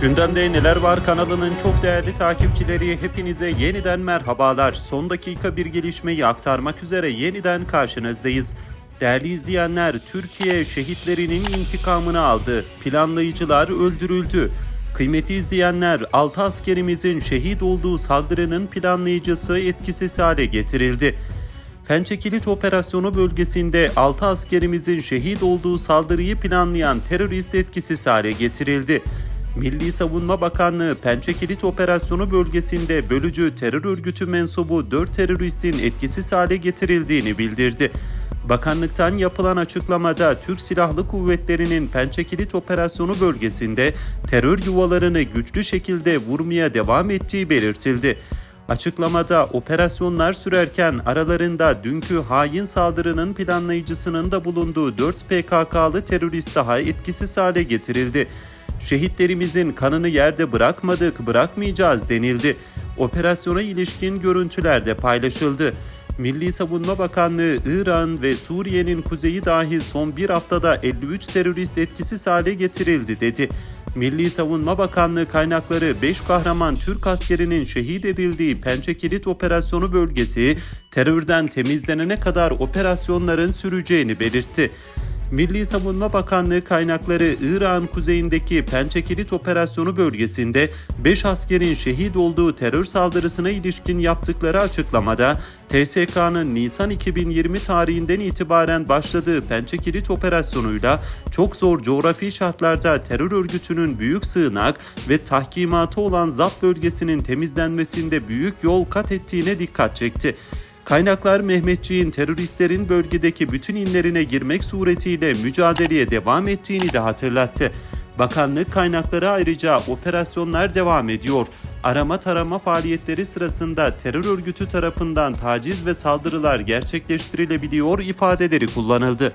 Gündemde Neler Var kanalının çok değerli takipçileri hepinize yeniden merhabalar. Son dakika bir gelişmeyi aktarmak üzere yeniden karşınızdayız. Değerli izleyenler, Türkiye şehitlerinin intikamını aldı. Planlayıcılar öldürüldü. Kıymetli izleyenler, 6 askerimizin şehit olduğu saldırının planlayıcısı etkisiz hale getirildi. Pençe Kilit Operasyonu bölgesinde 6 askerimizin şehit olduğu saldırıyı planlayan terörist etkisiz hale getirildi. Milli Savunma Bakanlığı Pençe Kilit Operasyonu bölgesinde bölücü terör örgütü mensubu 4 teröristin etkisiz hale getirildiğini bildirdi. Bakanlıktan yapılan açıklamada Türk Silahlı Kuvvetleri'nin Pençe Kilit Operasyonu bölgesinde terör yuvalarını güçlü şekilde vurmaya devam ettiği belirtildi. Açıklamada operasyonlar sürerken aralarında dünkü hain saldırının planlayıcısının da bulunduğu 4 PKK'lı terörist daha etkisiz hale getirildi. Şehitlerimizin kanını yerde bırakmadık, bırakmayacağız denildi. Operasyona ilişkin görüntüler de paylaşıldı. Milli Savunma Bakanlığı İran ve Suriye'nin kuzeyi dahil son bir haftada 53 terörist etkisiz hale getirildi dedi. Milli Savunma Bakanlığı kaynakları 5 kahraman Türk askerinin şehit edildiği Pençe Kilit Operasyonu bölgesi terörden temizlenene kadar operasyonların süreceğini belirtti. Milli Savunma Bakanlığı kaynakları İran kuzeyindeki Pençe Kilit Operasyonu bölgesinde 5 askerin şehit olduğu terör saldırısına ilişkin yaptıkları açıklamada TSK'nın Nisan 2020 tarihinden itibaren başladığı Pençe Kilit Operasyonu'yla çok zor coğrafi şartlarda terör örgütünün büyük sığınak ve tahkimatı olan ZAP bölgesinin temizlenmesinde büyük yol kat ettiğine dikkat çekti. Kaynaklar Mehmetçiğin teröristlerin bölgedeki bütün inlerine girmek suretiyle mücadeleye devam ettiğini de hatırlattı. Bakanlık kaynakları ayrıca operasyonlar devam ediyor. Arama tarama faaliyetleri sırasında terör örgütü tarafından taciz ve saldırılar gerçekleştirilebiliyor ifadeleri kullanıldı.